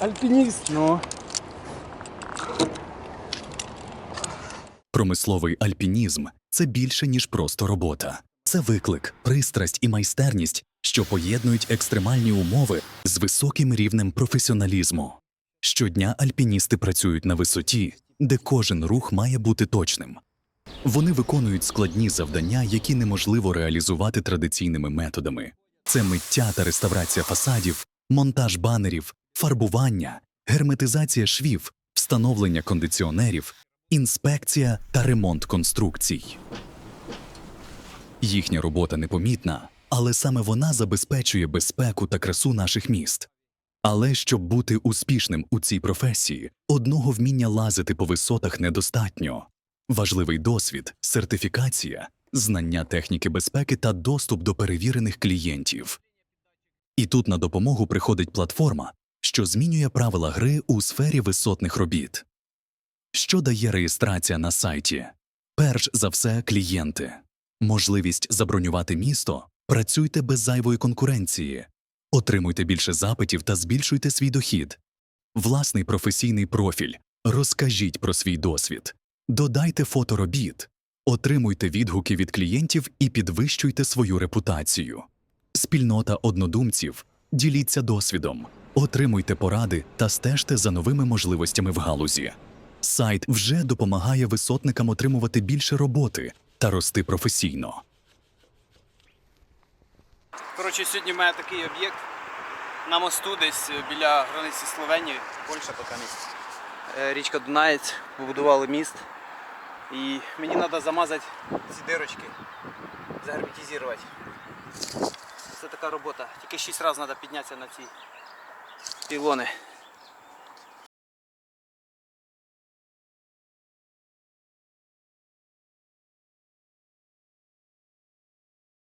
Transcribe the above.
альпініст. Ну. Промисловий альпінізм це більше, ніж просто робота. Це виклик, пристрасть і майстерність, що поєднують екстремальні умови з високим рівнем професіоналізму. Щодня альпіністи працюють на висоті, де кожен рух має бути точним. Вони виконують складні завдання, які неможливо реалізувати традиційними методами. Це миття та реставрація фасадів, монтаж банерів, фарбування, герметизація швів, встановлення кондиціонерів, інспекція та ремонт конструкцій. Їхня робота непомітна, але саме вона забезпечує безпеку та красу наших міст. Але щоб бути успішним у цій професії, одного вміння лазити по висотах недостатньо. Важливий досвід, сертифікація, знання техніки безпеки та доступ до перевірених клієнтів. І тут на допомогу приходить платформа, що змінює правила гри у сфері висотних робіт. Що дає реєстрація на сайті? Перш за все, клієнти. Можливість забронювати місто, працюйте без зайвої конкуренції, отримуйте більше запитів та збільшуйте свій дохід. Власний професійний профіль. Розкажіть про свій досвід. Додайте фото робіт. Отримуйте відгуки від клієнтів і підвищуйте свою репутацію. Спільнота однодумців. Діліться досвідом, отримуйте поради та стежте за новими можливостями в галузі. Сайт вже допомагає висотникам отримувати більше роботи та рости професійно. Коротше, сьогодні мене такий об'єкт на мосту десь біля границі Словенії, Польща поки місць. Е, Річка Дунаєць, побудували міст. І мені треба замазати ці дирочки, загерметизувати. Це така робота. Тільки 6 разів треба піднятися на ці пілони.